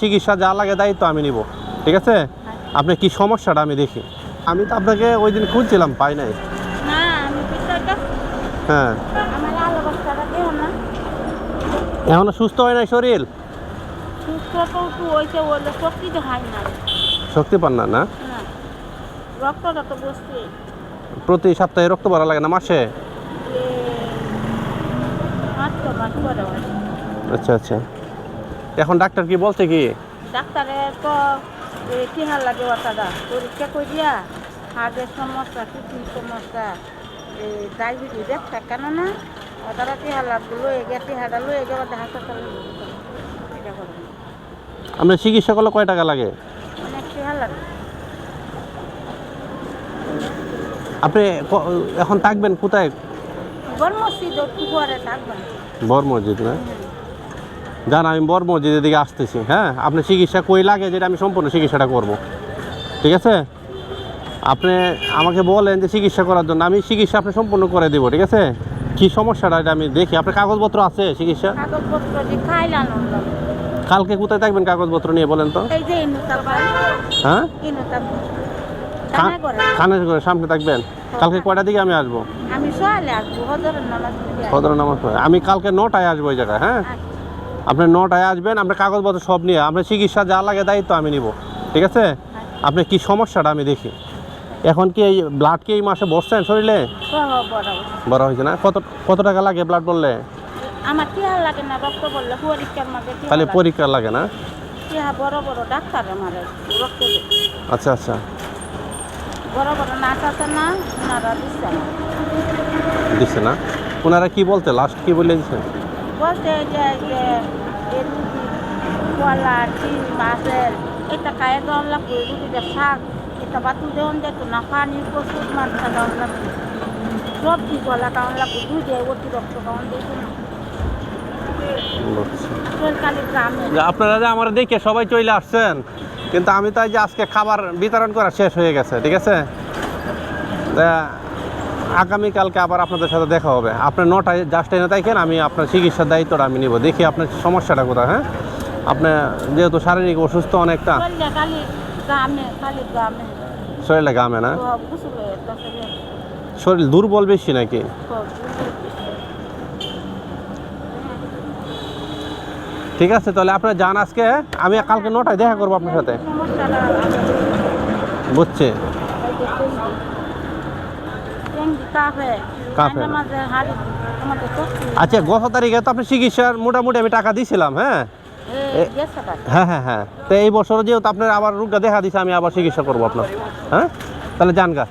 চিকিৎসা যা লাগে দায়িত্ব আমি নিব ঠিক আছে? আপনার কি সমস্যাটা আমি দেখি। আমি তো আপনাকে ওই দিন খুঁজছিলাম পাই নাই। হ্যাঁ। এখনও সুস্থ হয় নাই শরীর? শক্তি হয় পান না না? বসছে। প্রতি সপ্তাহে রক্ত ভরা লাগে না মাসে? হয়। আচ্ছা আচ্ছা। এখন ডাক্তার কি বলছে কি? ডাক্তারে তো টিহার লাগে ওটাটা পরীক্ষা করিয়া হার্টের সমস্যা কিডনির সমস্যা ডায়াবেটিস দেখছে কেন না ওটারা টিহার লাগবে? লয়ে গে টিহাটা লয়ে গে ওটা হাসপাতালে আপনার চিকিৎসা করলে কয় টাকা লাগে? অনেক টিহার লাগে? আপনি এখন থাকবেন কোথায়? বড় মসজিদ একটু থাকবেন। বর মসজিদ না জান আমি বর মসজিদের দিকে আসতেছি হ্যাঁ? আপনি চিকিৎসা কই লাগে যেটা আমি সম্পূর্ণ চিকিৎসাটা করব। ঠিক আছে? আপনি আমাকে বলেন যে চিকিৎসা করার জন্য আমি চিকিৎসা আপনি সম্পূর্ণ করে দেবো ঠিক আছে? কি সমস্যাটা এটা আমি দেখি। আপনার কাগজপত্র আছে চিকিৎসা। কালকে কোথায় থাকবেন কাগজপত্র নিয়ে বলেন তো? হ্যাঁ? খানের সামনে থাকবেন? কালকে কয়টার দিকে আমি আসব? আমি কালকে নটায় আসব ওই জায়গায় হ্যাঁ? আপনি নটায় আসবেন আপনার কাগজপত্র সব নিয়ে আপনার চিকিৎসা যা লাগে দায়িত্ব আমি নিব ঠিক আছে? আপনার কি সমস্যাটা আমি দেখি। এখন কি এই ব্লাড কি এই মাসে বসছেন শরীরে? বড় হয়েছে না? কত কত টাকা লাগে ব্লাড বললে? আমার টিহা লাগে না রক্ত বললে পরীক্ষার মাঝে লাগে। পরীক্ষা লাগে না? বড় বড় ডাক্তার আমার রক্ত। আচ্ছা আচ্ছা। বড় বড় নাচ আছে না ওনারা দিচ্ছে না। দিচ্ছে না? ওনারা কি বলতে লাস্ট কি বলে দিচ্ছে? বলতে যে যে এই রুটি কলা ডিম মাছের এটা খায় দেওয়ান লাগবে রুটিটা শাক। এটা বাতু দেওয়ান যেত না পানি প্রচুর মাত্রা দেওয়ান লাগবে। সবজি কলা খাওয়ান লাগবে দুধে অতিরিক্ত খাওয়ান দিয়েছে না। সরকারি গ্রামে। যে আপনারা যে আমার দেখে সবাই চলে আসছেন কিন্তু আমি তো যে আজকে খাবার বিতরণ করা শেষ হয়ে গেছে ঠিক আছে? আগামীকালকে আবার আপনাদের সাথে দেখা হবে। আপনার নটায় জাস্ট এনে দেখেন আমি আপনার চিকিৎসার দায়িত্বটা আমি নিব। দেখি আপনার সমস্যাটা কোথায় হ্যাঁ? আপনার যেহেতু শারীরিক অসুস্থ অনেকটা। চললে খালি গ্রামে খালি গ্রামে শরীরে গামে না? হয়ে শরীর। দুর্বল বেশি নাকি? ঠিক আছে তাহলে আপনার যান আজকে আমি কালকে নটায় দেখা করব আপনার সাথে। বুঝছে। কাফে আচ্ছা গত তারিখে তো আপনি চিকিৎসার মোটামুটি আমি টাকা দিয়েছিলাম হ্যাঁ? হ্যাঁ হ্যাঁ হ্যাঁ। তো এই বছর যেহেতু আপনার আবার রোগটা দেখা দিছে আমি আবার চিকিৎসা করব আপনার। হ্যাঁ? তাহলে যান গা।